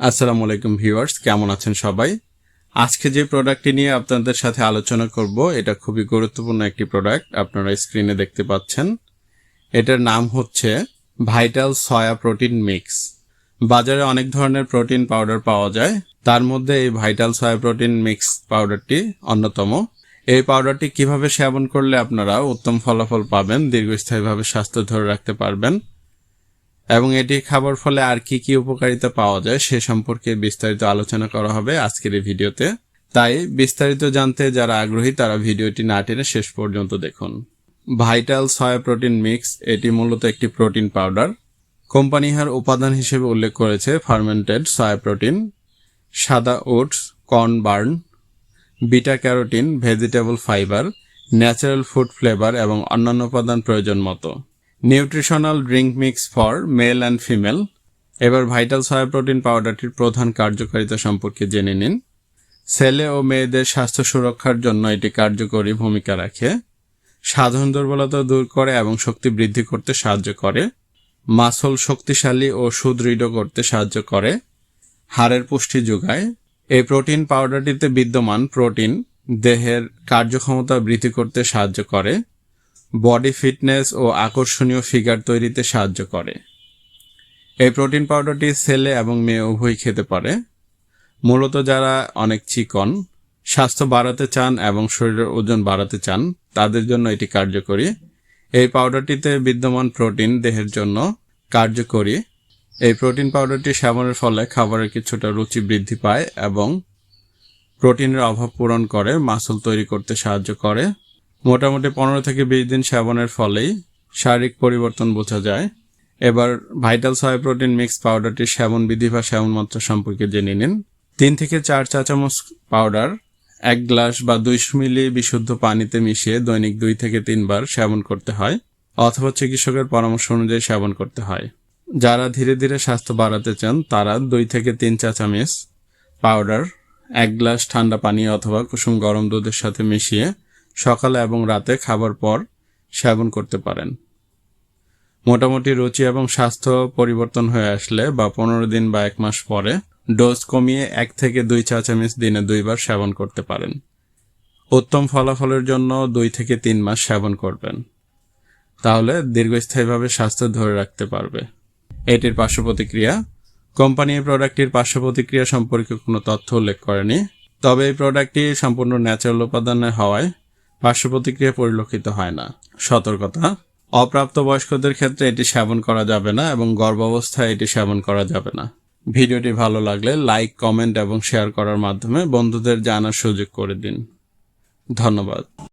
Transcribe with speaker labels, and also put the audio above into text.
Speaker 1: আসসালামু আলাইকুম ভিউয়ার্স, কেমন আছেন সবাই? আজকে যে প্রোডাক্টটি নিয়ে আপনাদের সাথে আলোচনা করব, এটা খুবই গুরুত্বপূর্ণ একটি প্রোডাক্ট, আপনারা স্ক্রিনে দেখতে পাচ্ছেন। এটার নাম হচ্ছে ভাইটাল সয়া প্রোটিন মিক্স। বাজারে অনেক ধরনের প্রোটিন পাউডার পাওয়া যায়। তার মধ্যে এই ভাইটাল সয়া প্রোটিন মিক্স পাউডারটি অন্যতম। এই পাউডারটি কীভাবে সেবন করলে আপনারা উত্তম ফলাফল পাবেন, দীর্ঘস্থায়ীভাবে স্বাস্থ্য ধরে রাখতে পারবেন এবং এটি খাবার ফলে আর কি কি উপকারিতা পাওয়া যায় সে সম্পর্কে বিস্তারিত আলোচনা করা হবে আজকের এই ভিডিওতে। তাই বিস্তারিত জানতে যারা আগ্রহী, তারা ভিডিওটি না টেনে শেষ পর্যন্ত দেখুন। ভাইটাল সয়া প্রোটিন মিক্স এটি মূলত একটি প্রোটিন পাউডার। কোম্পানি ইহার উপাদান হিসেবে উল্লেখ করেছে ফার্মেন্টেড সয়া প্রোটিন সাদা oats corn bran beta carotene vegetable fibre natural food flavour এবং অন্যান্য উপাদান প্রয়োজন মতো। Nutritional drink mix for male and female. এবার ভাইটাল সয়া প্রোটিন পাউডারটির প্রধান কার্যকারিতা সম্পর্কে জেনে নিন। ছেলে ও মেয়েদের স্বাস্থ্য সুরক্ষার জন্য এটি কার্যকরী ভূমিকা রাখে। সাধারণ দুর্বলতা দূর করে এবং শক্তি বৃদ্ধি করতে সাহায্য করে। মাসল শক্তিশালী ও সুদৃঢ় করতে সাহায্য করে। হাড়ের পুষ্টি যোগায়। এই প্রোটিন পাউডারটিতে বিদ্যমান প্রোটিন দেহের কার্যক্ষমতা বৃদ্ধি করতে সাহায্য করে। বডি ফিটনেস ও আকর্ষণীয় ফিগার তৈরিতে সাহায্য করে। এই প্রোটিন পাউডারটি ছেলে এবং মেয়ে উভয়ই খেতে পারে। মূলত যারা অনেক চিকন, স্বাস্থ্য বাড়াতে চান এবং শরীরের ওজন বাড়াতে চান, তাদের জন্য এটি কার্যকরী। এই পাউডারটিতে বিদ্যমান প্রোটিন দেহের জন্য কার্যকরী। এই প্রোটিন পাউডারটি সেবনের ফলে খাবারের কিছুটা রুচি বৃদ্ধি পায় এবং প্রোটিনের অভাব পূরণ করে, মাসল তৈরি করতে সাহায্য করে। মোটামুটি পনেরো থেকে বিশ দিন সেবনের ফলেই শারীরিক পরিবর্তন বোঝা যায়। এবার ভাইটাল সয় প্রোটিন মিক্স পাউডারটির সেবন বিধি বা সেবন মাত্রা সম্পর্কে জেনে নিন। তিন থেকে চার চা চামচ পাউডার, এক গ্লাস বা দুইশো মিলি বিশুদ্ধ পানিতে মিশিয়ে দৈনিক দুই থেকে তিনবার সেবন করতে হয়, অথবা চিকিৎসকের পরামর্শ অনুযায়ী সেবন করতে হয়। যারা ধীরে ধীরে স্বাস্থ্য বাড়াতে চান, তারা দুই থেকে তিন চা চামচ পাউডার, এক গ্লাস ঠান্ডা পানি অথবা কুসুম গরম দুধের সাথে মিশিয়ে সকালে এবং রাতে খাবার পর সেবন করতে পারেন। মোটামুটি রুচি এবং স্বাস্থ্য পরিবর্তন হয়ে আসলে বা পনেরো দিন বা এক মাস পরে ডোজ কমিয়ে এক থেকে দুই চা চামচ দিনে দুইবার সেবন করতে পারেন। উত্তম ফলাফলের জন্য দুই থেকে তিন মাস সেবন করবেন। তাহলে দীর্ঘস্থায়ীভাবে স্বাস্থ্য ধরে রাখতে পারবে। এটির পার্শ্ব প্রতিক্রিয়া, কোম্পানি এই প্রোডাক্টটির পার্শ্ব প্রতিক্রিয়া সম্পর্কে কোনো তথ্য উল্লেখ করেনি, তবে এই প্রোডাক্টটি সম্পূর্ণ ন্যাচারাল উপাদানে হওয়ায় পার্শ্ব প্রতিক্রিয়া পরিলক্ষিত হয় না। সতর্কতা। অপ্রাপ্ত বয়স্কদের ক্ষেত্রে এটি সেবন করা যাবে না এবং গর্ভাবস্থায় এটি সেবন করা যাবে না। ভিডিওটি ভালো লাগলে লাইক, কমেন্ট এবং শেয়ার করার মাধ্যমে বন্ধুদের জানার সুযোগ করে দিন। ধন্যবাদ।